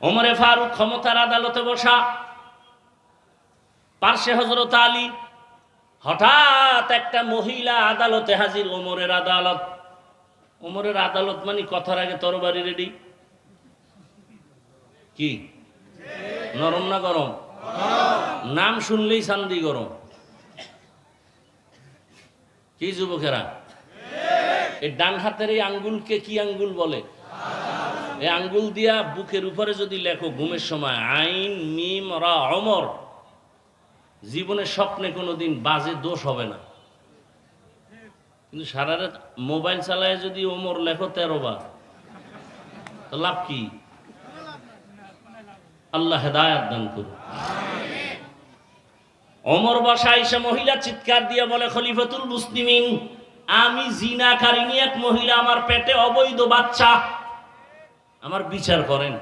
ওমরে ফারুক ক্ষমতার আদালতে বসা। পার্শ্বে হজরত আলী, হঠাৎ একটা মহিলা আদালতে হাজির, ওমরের আদালত। ওমরের আদালত মানে কথার আগে তরবারি রেডি কি? নরম না গরম? নাম শুনলেই শান্তি গরম। কি যুবকেরা? এই ডান হাতের এই আঙ্গুলকে কি আঙ্গুল বলে? এই আঙ্গুল দিয়া বুকের উপরে যদি লেখো, ঘুমের সময়, আইন, মিম, রা, অমর, জীবনের স্বপ্নে কোনোদিন বাজে দোষ হবে না। কিন্তু সারা রাত মোবাইল চালায় যদি ওমর লেখো তেরো বার লাভ কি? আল্লাহ হেদায়াত দান করুন অমর বসা এসে মহিলা চিৎকার দিয়ে বলে, খলিফাতুল মুসলিমিন, আমি জিনাকারিনী এক মহিলা আমার পেটে অবৈধ বাচ্চা আমার বিচার করেন।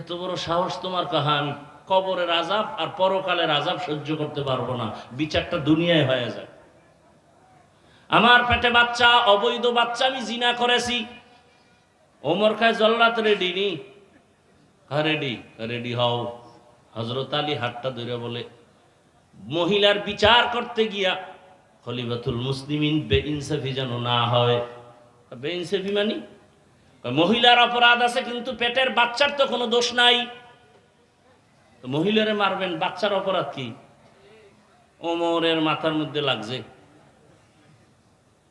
এত বড় সাহস তোমার কাহা আমি কবরের আজাব আর পরকালের আজাব সহ্য করতে পারব না। বিচারটা দুনিয়ায় হয়ে যায় আমার পেটে বাচ্চা, অবৈধ বাচ্চা আমি জিনা করেছি। ওমর খায় জল্লাত রেডি নি? হ্যাঁ রেডি রেডি হও। হজরত আলী হাতটা ধরে বলে, মহিলার বিচার করতে গিয়া খলিফাতুল মুসলিমিন বেইনসাফি যেন না হয়। বেইনসাফি মানি? মহিলার অপরাধ আছে, কিন্তু পেটের বাচ্চার তো কোনো দোষ নাই। মহিলারে মারবেন, বাচ্চার অপরাধ কি? ওমরের মাথার মধ্যে লাগছে।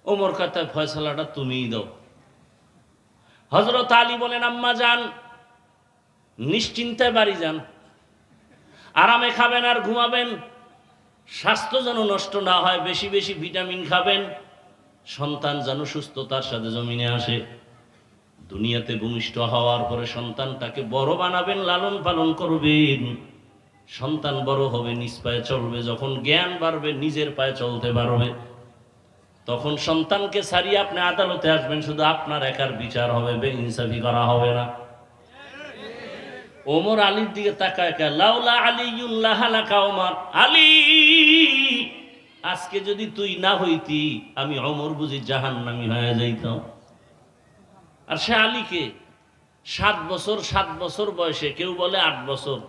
ওমর কথায় ফয়সালাটা তুমিই দাও। হজরত আলী বলেন, আম্মা যান নিশ্চিন্তায় বাড়ি যান। আরামে খাবেন আর ঘুমাবেন। স্বাস্থ্য যেন নষ্ট না হয়, বেশি বেশি ভিটামিন খাবেন। সন্তান যেন সুস্থতার সাথে জমিনে আসে। দুনিয়াতে ভূমিষ্ঠ হওয়ার পরে সন্তানটাকে বড় বানাবেন, লালন পালন করবেন। সন্তান বড় হবে, নিজ পায়ে চলবে, যখন জ্ঞান বাড়বে, নিজের পায়ে চলতে পারবে। তখন সন্তানকে ছাড়িয়ে আপনি আদালতে আসবেন, শুধু আপনার একার বিচার হবে, বেইনসাফি করা হবে না। ওমর আলীর দিকে তাকায় লাউলা আলিউল্লাহ হালাকা ওমর, আলী, আজকে যদি তুই না হইতি, আমি অমর বুঝি জাহান্নামী হয়ে যাইতাম। আর সে আলীকে সাত বছর সাত বছর বয়সে কেউ বলে আট বছর।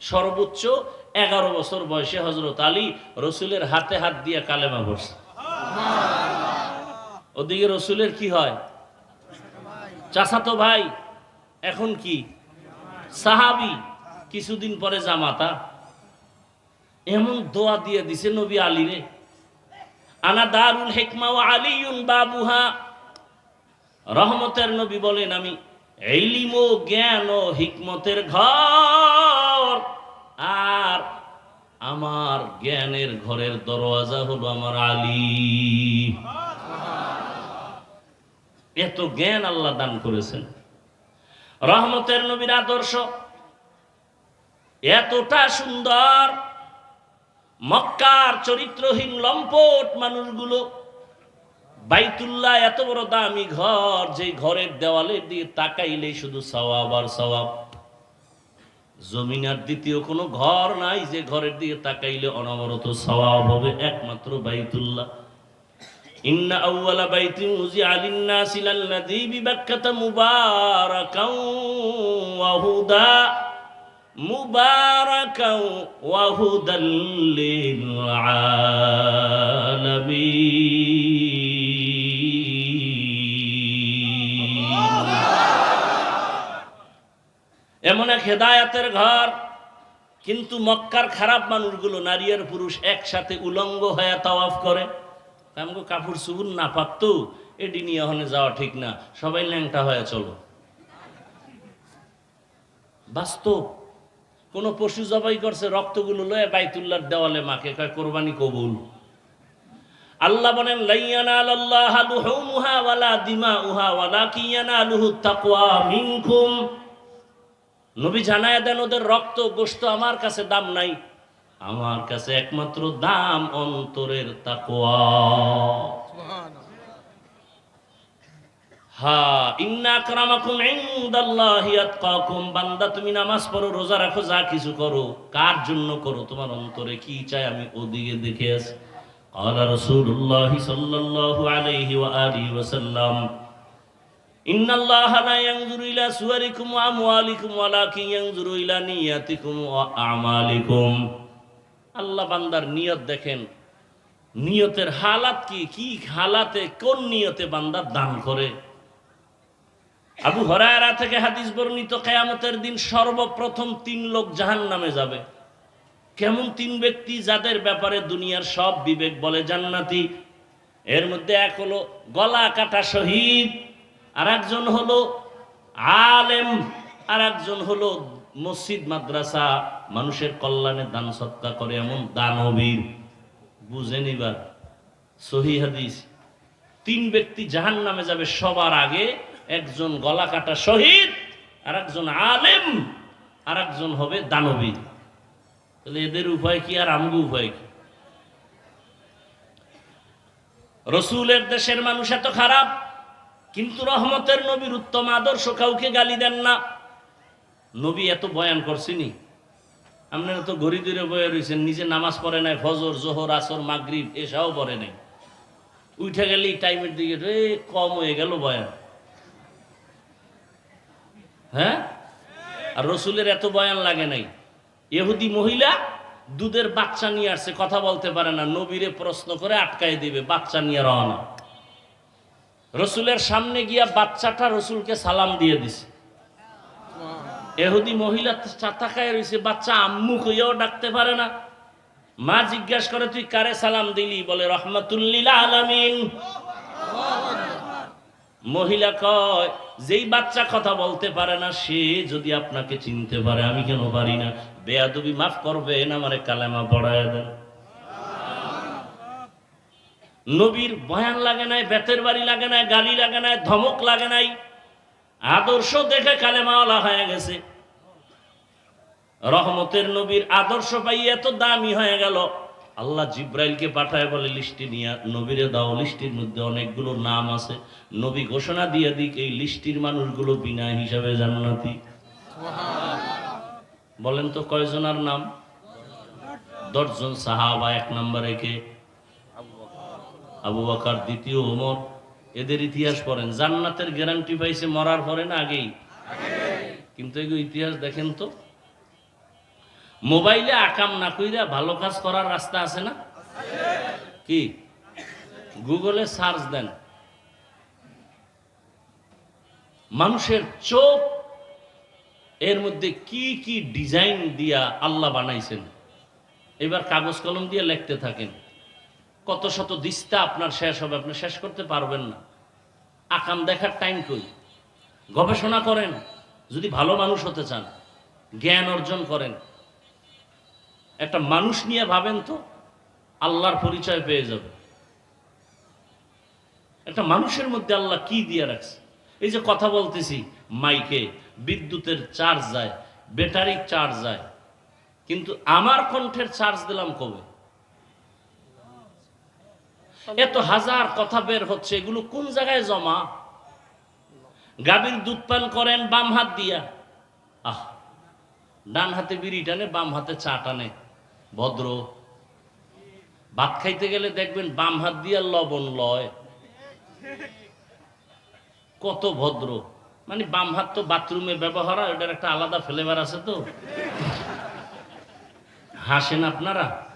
সর্বোচ্চ এগারো বছর বয়সে হজরত আলী রসুলের হাতে হাত দিয়ে কালেমা পড়ছে। ওদিকে রসুলের কি হয়? চাচাতো ভাই এখন কি? সাহাবি কিছুদিন পরে জামাতা। এমন দোয়া দিয়ে দিছে নবী আলী রে আনা দারুল হেকমা ও আলিউন বাবুহা। রহমতের নবী বলেন, আমি এইলিম জ্ঞান ও হিকমতের ঘর। আর আমার জ্ঞানের ঘরের দরওয়াজা হলো আমার আলী। এত জ্ঞান আল্লাহ দান করেছেন। রহমতের নবীর আদর্শ এতটা সুন্দর। মক্কার চরিত্রহীন লম্পট মানুষগুলো বাইতুল্লাহ এত বড় দামি ঘর যে ঘরের দেওয়ালে দিয়ে তাকাইলেই শুধু সওয়াব আর সওয়াব। জমিনার দ্বিতীয় কোনো ঘর নাই, যে ঘরের দিকে তাকাইলে অনবরত সওয়াব হবে একমাত্র বাইতুল্লাহ। ইন্না লিল আলামিন। এমন এক হেদায়াতের ঘর, কিন্তু মক্কার খারাপ মানুষগুলো, নারী আর পুরুষ একসাথে উলঙ্গ হয়ে তাওয়াফ করে। আমাকে কাপড় চুপুর না পাকতো এটি নিয়ে ওখানে যাওয়া ঠিক না, সবাই ল্যাংটা হয়ে চলো। বাস্তব, কোন পশু জবাই করছে, রক্তগুলো লয়ে বাইতুল্লাহর দেওয়ালে মাকে কয়, কোরবানি কবুল। আল্লাহ বলেন, লাইয়ানা আল্লাহ লুহুমুহা ওয়ালা দিমাউহা ওয়ালাকিন ইয়ানালুহু তাকওয়া মিনকুম। নবী জানায় দেন ওদের রক্ত গোস্ত আমার কাছে দাম নাই আমার কাছে একমাত্র দাম অন্তরের তাকওয়া হা ইন্না আকরামাকুম ইনদাল্লাহি আতকাকুম বান্দা তুমি নামাজ পড়ো রোজা রাখো যা কিছু করো কার জন্য করো তোমার অন্তরে কি চাই আমি ওদিকে দেখে আছি قال رسول الله صلى الله عليه وآله وسلم ইন্নাল্লাহা লা ইয়ানজুরু ইলা সুওয়ারিকুম ওয়া আমওয়ালিকুম ওয়ালাকিন ইয়ানজুরু ইলা নিয়াতিকুম ওয়া আমালিকুম। আল্লাহ বান্দার নিয়ত দেখেন, নিয়তের হালাত কি? কি হালাতে, কোন নিয়তে বান্দা দান করে? আবু হরায়রা থেকে হাদিস বর্ণিত, কেয়ামতের দিন সর্বপ্রথম তিন লোক জাহান নামে যাবে। কেমন তিন ব্যক্তি যাদের ব্যাপারে দুনিয়ার সব বিবেক বলে জান্নাতি, এর মধ্যে এক হলো গলা কাটা শহীদ আর একজন হলো আলেম আর একজন হলো মসজিদ, মাদ্রাসা, মানুষের কল্যাণে দান সৎকা করে এমন দানবীর। বুঝেন এবার সহি হাদিস। তিন ব্যক্তি জাহান নামে যাবে সবার আগে, একজন গলা কাটা শহীদ আর একজন আলেম আর একজন হবে দানবীর। তাহলে এদের উপায় কি আর আমগো উপায় কি? রসুলের দেশের মানুষ এত খারাপ কিন্তু রহমতের নবীর উত্তম আদর্শ কাউকে গালি দেন না। নবী এত বয়ান করছিনি। আপনারা তো ঘড়ি ধরে বয়ে রয়েছেন, নিজে নামাজ পড়ে নাই, ফজর, জোহর, আসর, মাগরিব এসাও পড়ে নাই। উঠে গেলেই টাইমের দিকে কম হয়ে গেল বয়ান। হ্যাঁ? আর রসুলের এত বয়ান লাগে নাই। এহুদি মহিলা দুধের বাচ্চা নিয়ে আসছে, কথা বলতে পারে না, নবীরে প্রশ্ন করে আটকাই দিবে, বাচ্চা নিয়ে রওনা। রসুলের সামনে গিয়া বাচ্চাটা রসুলকে সালাম দিয়ে দিছে। এহুদি মহিলা তাকায় রয়েছে বাচ্চা আম্মু কইয়াও ডাকতে পারে না। মা জিজ্ঞাসা করে, তুই কারে সালাম দিলি? বলে রহমাতুল্লিল আলামিন। মহিলা কয়, যেই বাচ্চা কথা বলতে পারে না, সে যদি আপনাকে চিনতে পারে, আমি কেন পারি না? বেয়াদবি মাফ করবেন, আমারে কালেমা পড়ায় দেন। নবীর বয়ান লাগে নাই, বেতের বাড়ি লাগে নাই, গালি লাগে নাই, ধমক লাগে নাই। আদর্শ দেখে কালেমাওয়ালা হয়ে গেছে। রহমতের নবীর আদর্শ পাই এত দামি হয়ে গেল। আল্লাহ জিব্রাইলকে পাঠায় বলে, লিস্টি নিয়ে নবীরে দাও, লিস্টির মধ্যে অনেকগুলো নাম আছে। নবী ঘোষণা দিয়ে দিক, এই লিস্টির মানুষগুলো বিনা হিসাবে জান্নাতি। বলেন তো কয়জনার নাম? দশজন সাহাবা এক নম্বরে কে? আবু বকর দ্বিতীয় ওমর এদের ইতিহাস পড়েন। জান্নাতের গ্যারান্টি পাইছে মরার পরে না আগেই? কিন্তু এগুলো ইতিহাস দেখেন তো। মোবাইলে আকাম না কইরা ভালো কাজ করার রাস্তা আছে না? কি? গুগলে সার্চ দেন। মানুষের চোখ, এর মধ্যে কি কি ডিজাইন দিয়া আল্লাহ বানাইছেন। এবার কাগজ কলম দিয়ে লিখতে থাকেন। কত শত দিস্তা আপনার শেষ হবে, আপনি শেষ করতে পারবেন না। আকাম দেখার টাইম কই? গবেষণা করেন, যদি ভালো মানুষ হতে চান, জ্ঞান অর্জন করেন। একটা মানুষ নিয়ে ভাবেন তো, আল্লাহর পরিচয় পেয়ে যাবে। একটা মানুষের মধ্যে আল্লাহ কি দিয়ে রাখছে? এই যে কথা বলতেছি, মাইকে, বিদ্যুতের চার্জ যায় ব্যাটারির চার্জ যায়। কিন্তু আমার কণ্ঠের চার্জ দিলাম কবে? এত হাজার কথা বের হচ্ছে, এগুলো কোন জায়গায় জমা? গাভীর দুধ পান করেন, বাম হাত দিয়া। আহ, ডান হাতে বিড়ি টানে, বাম হাতে চা টানে। ভদ্র। ভাত খাইতে গেলে দেখবেন বাম হাত দিয়া লবণ লয়। কত ভদ্র। মানে বাম হাত তো বাথরুমে ব্যবহার হয় ওটার একটা আলাদা ফ্লেভার আছে তো। হাসেন আপনারা?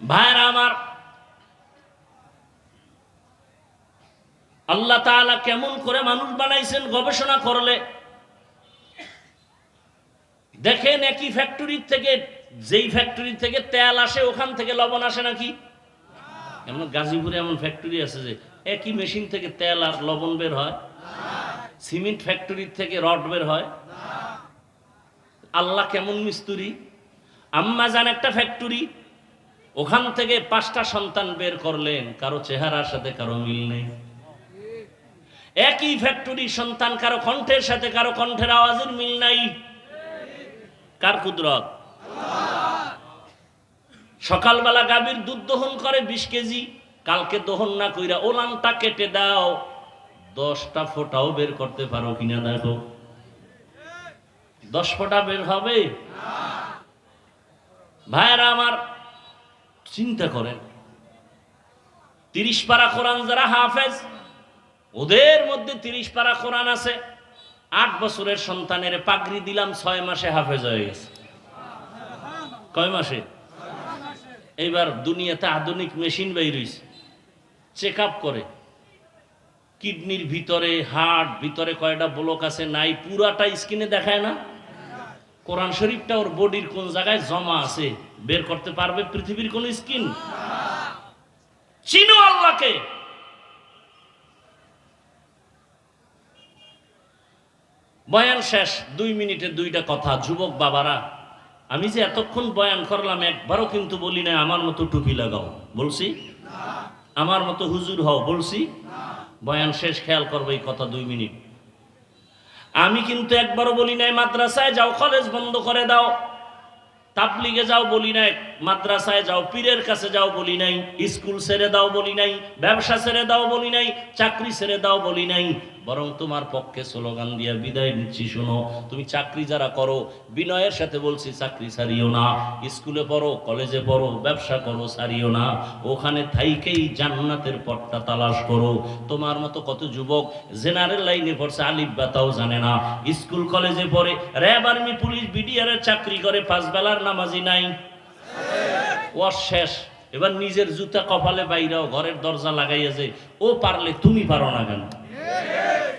ভাইরা আমার, আল্লাহ তাআলা কেমন করে মানুষ বানাইছেন, গবেষণা করলে। দেখেন একই ফ্যাক্টরির থেকে, যেই ফ্যাক্টরি থেকে তেল আসে, ওখান থেকে লবণ আসে নাকি? এমন গাজীপুরে এমন ফ্যাক্টরি আছে যে, একই মেশিন থেকে তেল আর লবণ বের হয়। সিমেন্ট ফ্যাক্টরির থেকে রড বের হয়। আল্লাহ কেমন মিস্তুরি। আম্মা যান একটা ফ্যাক্টরি ওখান থেকে পাঁচটা সন্তান বের করলেন, কারও চেহারার সাথে কারও মিল নেই। একই ফ্যাক্টরি সন্তান, কারও কণ্ঠের সাথে কারও কণ্ঠের আওয়াজের মিল নাই। কার কুদরত? সকালবেলা গাভীর দুধ দহন করে বিশ কেজি, কালকে দহন না কইরা ওলানটা কেটে দাও। দশটা ফোঁটাও বের করতে পারো কিনা দেখো। দশ ফোঁটা বের হবে? ভাইয়েরা আমার চিন্তা করেন। তিরিশ পারা কোরআন যারা হাফেজ, ওদের মধ্যে তিরিশ পারা কোরআন আছে। আট বছরের সন্তানের পাগড়ি দিলাম, ছয় মাসে হাফেজ হয়ে গেছে। কয় মাসে? এইবার দুনিয়াতে আধুনিক মেশিন বেরিয়েছে চেক আপ করে। কিডনির ভিতরে, হার্ট ভিতরে কয়টা ব্লক আছে নাই, পুরাটা স্কিনে দেখায় না? কোরআন শরীফটা ওর বডির কোন জায়গায় জমা আছে? বের করতে পারবে পৃথিবীর কোন স্কিন? চিনো আল্লাহকে। বয়ান শেষ, দুই মিনিটে দুইটা কথা। যুবক বাবারা, আমি যে এতক্ষণ বয়ান করলাম, একবারও কিন্তু বলি না আমার মতো টুপি লাগাও। বলছি? আমার মতো হুজুর হও, বলছি? বয়ান শেষ, খেয়াল করব এই কথা দুই মিনিট। আমি কিন্তু একবারও বলি নাই, মাদ্রাসায় যাও, কলেজ বন্ধ করে দাও। তাবলিগে যাও বলি নাই, মাদ্রাসায় যাও, পীরের কাছে যাও বলি নাই, স্কুল ছেড়ে দাও বলি নাই, ব্যবসা ছেড়ে দাও বলি নাই, চাকরি ছেড়ে দাও বলি নাই। বরং তোমার পক্ষে স্লোগান দিয়ে বিদায় নিচ্ছি, শোনো। তুমি চাকরি যারা করো, বিনয়ের সাথে বলছি চাকরি ছাড়িও না। স্কুলে পড়ো, কলেজে পড়ো, ব্যবসা করো, ছাড়িও না। ওখানে থাইকেই জান্নাতের পথটা তালাশ করো। তোমার মতো কত যুবক জেনারেল লাইনে পড়ছে, আলিফ বাতাও জানে না। স্কুল, কলেজে পড়ে, র্যাব আর্মি, পুলিশ বিডিআরের চাকরি করে, পাঁচ বেলার নামাজি নাই। ওর শেষ। এবার নিজের জুতা কপালে বাইরাও, ঘরের দরজা লাগাইয়াছে ও পারলে তুমি পারো না কেন?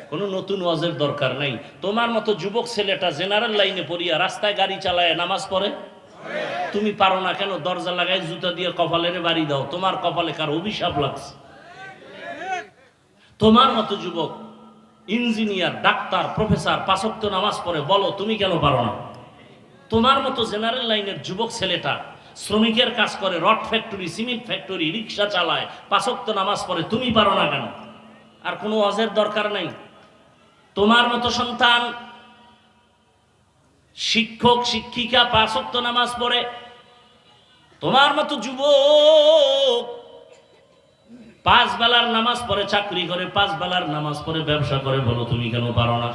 কোনো নতুন ওয়াজের দরকার নাই। তোমার মতো যুবক ছেলেটা জেনারেল লাইনে পড়িয়া রাস্তায় গাড়ি চালায়, নামাজ পড়ে? তুমি পারো না কেন? দরজা লাগাই জুতা দিয়ে কপালের বাড়ি দাও। তোমার কপালে কার অভিশাপ লাগছে? তোমার মতো যুবক, ইঞ্জিনিয়ার, ডাক্তার, প্রফেসর, পাঁচক্ত নামাজ পড়ে, বলো, তুমি কেন পারো না? তোমার মতো জেনারেল লাইনের যুবক ছেলেটা শ্রমিকের কাজ করে, rod factory, cement factory, rickshaw চালায়, পাঁচক্ত নামাজ পড়ে, তুমি পারো না কেন? আর কোনো অজের দরকার নাই? তোমার মতো সন্তান, শিক্ষক, শিক্ষিকা, পাঁচক্ত নামাজ পড়ে, তোমার মতো যুবক পাঁচ বেলার নামাজ পড়ে, চাকরি করে, পাঁচ বেলার নামাজ পড়ে, ব্যবসা করে, বলো তুমি কেন পারো না?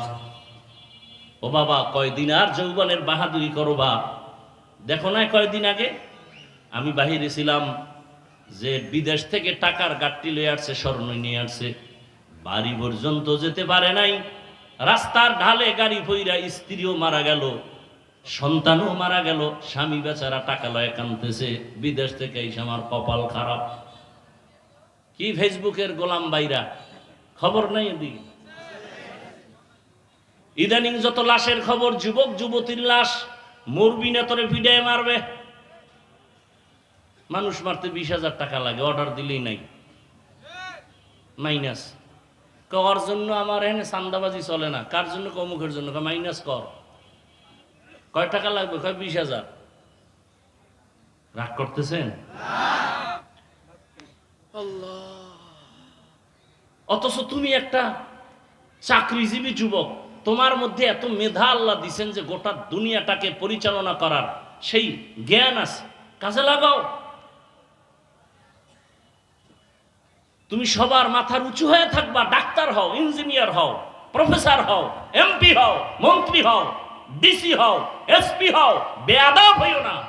ও বাবা, কয়দিন আর যৌবনের বাহাদুরি করো বা? দেখো না কয়দিন আগে আমি বাহিরে ছিলাম যে বিদেশ থেকে টাকার গাঠটি লয়ে আসছে, স্বর্ণ নিয়ে আসছে। বাড়ি পর্যন্ত যেতে পারে নাই। রাস্তার ঢালে গাড়ি ফইরা স্ত্রীও মারা গেল, সন্তানও মারা গেল, স্বামী বেচারা টাকা লয়ে কানতেছে, বিদেশ থেকে এই আমার কপাল খারাপ। কি ফেসবুকের গোলাম বাইরা খবর নাই এদিকে? ইদানিং যত লাশের খবর, যুবক যুবতীর লাশ, মরবি না তোরে ভিডিয়ে মারবে। মানুষ মারতে বিশ হাজার টাকা লাগে, অর্ডার দিলেই নাই। মাইনাস। কর জন্য আমার এখানে চান্দাবাজি চলে না। কার জন্য কমুখের জন্য। মাইনাস কর। কয় টাকা লাগবে? কয় বিশ হাজার। রাগ করতেছেন? অথচ তুমি একটা চাকরিজীবী যুবক। তোমার মধ্যে এত মেধা আল্লাহ দিছেন যে গোটা দুনিয়াটাকে পরিচালনা করার সেই জ্ঞান আছে। কাজে লাগাও। তুমি সবার মাথার উঁচু হয়ে থাকবা, ডাক্তার হও, ইঞ্জিনিয়ার হও, প্রফেসর হও, এমপি হও, মন্ত্রী হও, ডিসি হও, এসপি হও, বেয়াদব হইও না।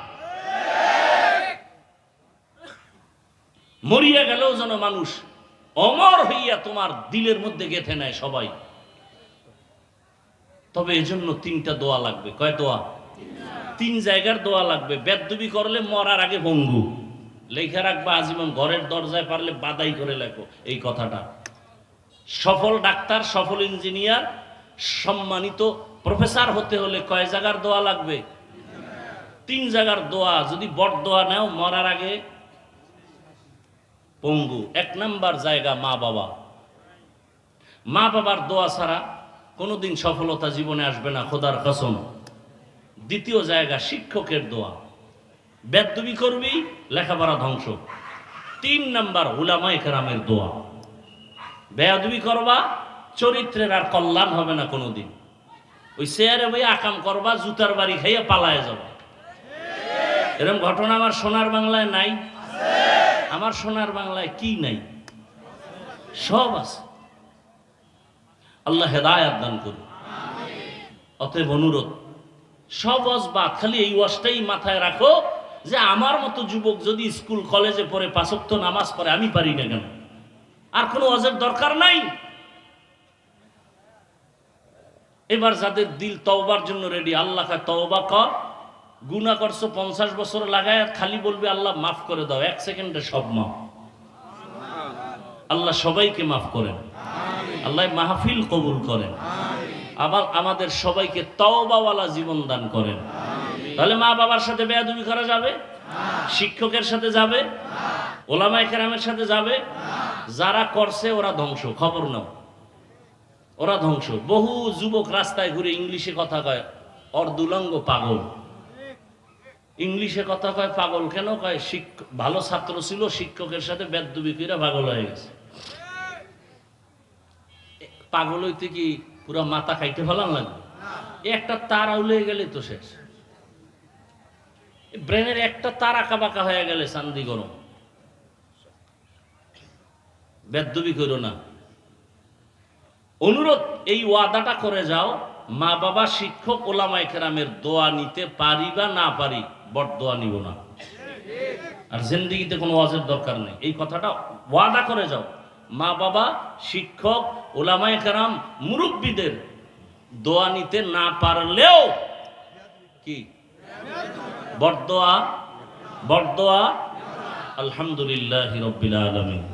মরিয়া গেলেও যেন মানুষ অমর হইয়া তোমার দিলের মধ্যে গেথে নেয় সবাই। তবে এজন্য তিনটা দোয়া লাগবে। কয় দোয়া? তিন জায়গার দোয়া লাগবে। বেদবি করলে মরার আগে ভঙ্গু। লেখা রাখবা আজীবন, ঘরের দরজায় পারলে বাদাই করে লেখো এই কথাটা। সফল ডাক্তার, সফল ইঞ্জিনিয়ার, সম্মানিত প্রফেসর হতে হলে কয় জায়গার দোয়া লাগবে? তিন জায়গার দোয়া, যদি বট দোয়া নেও মরার আগে। পঙ্গু, এক নাম্বার জায়গা মা বাবা। মা বাবার দোয়া ছাড়া কোনোদিন সফলতা জীবনে আসবে না, খোদার কসম। দ্বিতীয় জায়গা শিক্ষকের দোয়া। বেদবি করবি, লেখাপড়া ধ্বংস। তিন নাম্বার হুলামাই কেরামের দোয়া। বেয়াদবি করবা, চরিত্রের আর কল্যাণ হবে না কোনোদিন। ওই চেয়ারে বই আকাম করবা, জুতার বাড়ি খাইয়া পালায় যাবা। এরকম ঘটনা আমার সোনার বাংলায় নাই। আমার সোনার বাংলায় কি নাই? সব আছে। আল্লাহ হেদায়াত দান করুন। অতএব অনুরোধ, সব ওয়াজ বাদ খালি এই ওয়াজটাই মাথায় রাখো যে আমার মতো যুবক যদি স্কুল, কলেজে পড়ে পাঁচক্ত নামাজ পড়ে, আমি পারি না কেন? আর কোনো ওয়াজের দরকার নাই? এবার যাদের দিল তওবার জন্য রেডি আল্লাহ তওবা কর গুনা করছ পঞ্চাশ বছর লাগায় খালি বলবে, আল্লাহ মাফ করে দাও, এক সেকেন্ডে সব মাফ। আল্লাহ সবাইকে মাফ করেন। আল্লাহ মাহফিল কবুল করেন। আবার আমাদের সবাইকে তওবাওয়ালা জীবন দান করেন। তাহলে মা বাবার সাথে বেয়াদুবি করা যাবে? শিক্ষকের সাথে যাবে? ওলামায় কেরামের সাথে যাবে? যারা করছে, ওরা ধ্বংস। খবর নাও। ওরা ধ্বংস। বহু যুবক রাস্তায় ঘুরে ইংলিশে কথা কয় অর্ধুলঙ্গ পাগল। ইংলিশে কথা কয়, পাগল কেন? কয় শিক্ষক ভালো ছাত্র ছিল, শিক্ষকের সাথে বেদুবি করে পাগল হয়ে গেছে। পাগল হইতে কি পুরো মাথা খাইতে ফেলান লাগবে একটা তার আউলে গেলে তো শেষ। ব্রেনের একটা তার আঁকা বাঁকা হয়ে গেলে চান্দি গরম। বেদুবি করো না। অনুরোধ, এই ওয়াদাটা করে যাও, মা বাবা, শিক্ষক ওলামাই কেরামের দোয়া নিতে পারি বা না পারি, বট দোয়া নিব না। আর জিন্দিগিতে কোনো ওয়াজের দরকার নেই। এই কথাটা ওয়াদা করে যাও। মা বাবা, শিক্ষক ওলামাই কেরাম, মুরব্বীদের দোয়া নিতে না পারলেও কি? বটদোয়া বটদোয়া আলহামদুলিল্লাহ রব্বিল আলমিন।